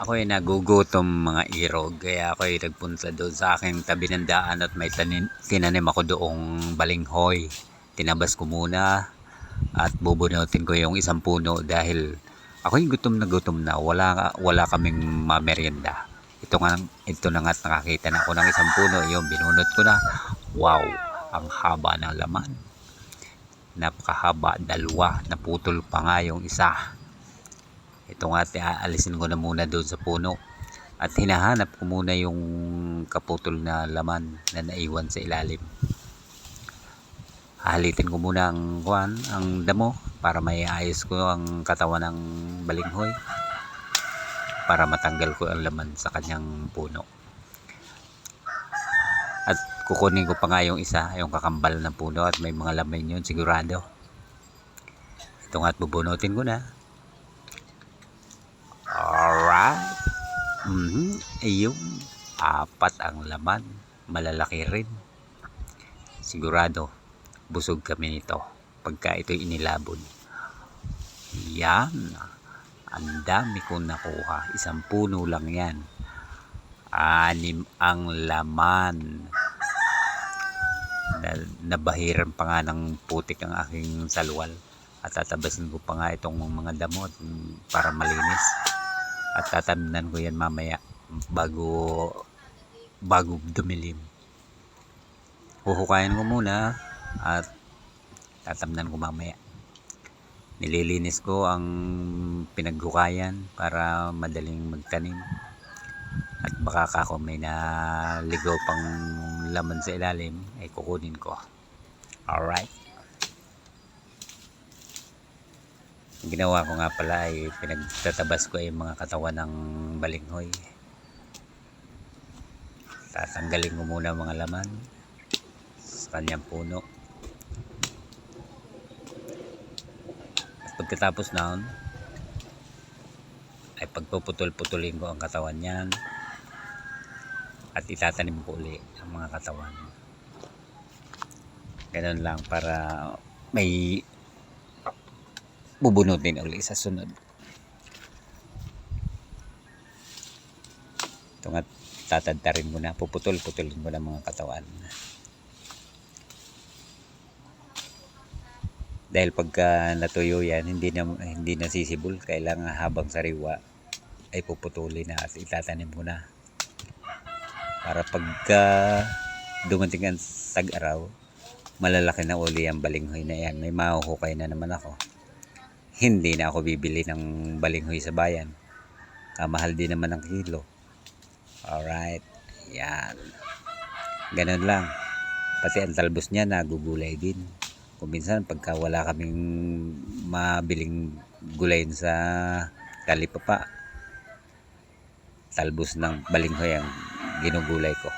Ako ay nagugutom mga irog. Kaya ako ay nagpunta doon sa aking tabi ng daan at may tanin, tinanim ako doong balinghoy. Tinabas ko muna at bubunutin ko yung isang puno dahil ako ay gutom na gutom na. Wala, wala kaming mamerienda. Ito nga, ito na nga at nakakita na ako ng isang puno. Yung binunot ko na. Wow! Ang haba ng laman. Napakahaba. Dalawa. Naputol pa nga yung isa. Ito nga at aalisin ko na muna doon sa puno. At hinahanap ko muna yung kaputol na laman na naiwan sa ilalim. Halitin ko muna ang kuan, ang damo para may ayos ko ang katawan ng balinghoy para matanggal ko ang laman sa kanyang puno. At kukunin ko pa nga yung isa, yung kakambal ng puno at may mga laman yun sigurado. Ito nga at bubunutin ko na. Alright. Mhm. Ayun. Apat ang laman. Malalaki rin. Sigurado. Busog kami nito. Pagka ito'y inilabon. Yan. Ang dami kong nakuha. Isang puno lang yan. Anim ang laman. Na, nabahiran pa nga ng putik ang aking salwal. At tatabasin ko pa nga itong mga damot para malinis at tatamnan ko yan mamaya bago bago dumilim. Huhukayin ko muna at tatamnan ko mamaya. Nililinis ko ang pinaghukayan para madaling magtanim. At baka kako may naligaw pang laman sa ilalim ay kukunin ko. Alright Ang ginawa ko nga pala ay pinagtatabas ko yung mga katawan ng balinghoy. Tatanggalin ko muna mga laman sa kanyang puno. At pagkatapos noon, ay pagpuputol-putulin ko ang katawan niyan at itatanim ko uli ang mga katawan. Ganun lang para may bubunutin uli sa sunod. Ito nga tatadtarin mo na, puputol-putulin mo na mga katawan. Dahil pagka natuyo yan, hindi na, hindi na sisibol. Kailangan habang sariwa ay puputulin na at itatanim mo na. Para pagka dumating ang tag-araw, malalaki na uli ang balinghoy na yan. May mahuhukay na naman ako hindi na ako bibili ng balinghoy sa bayan. Kamahal din naman ang kilo. Alright. Yan. Ganun lang. Pati ang talbos niya nagugulay din. Kung minsan pagka wala kaming mabiling gulayin sa kalipapa, talbos ng balinghoy ang ginugulay ko.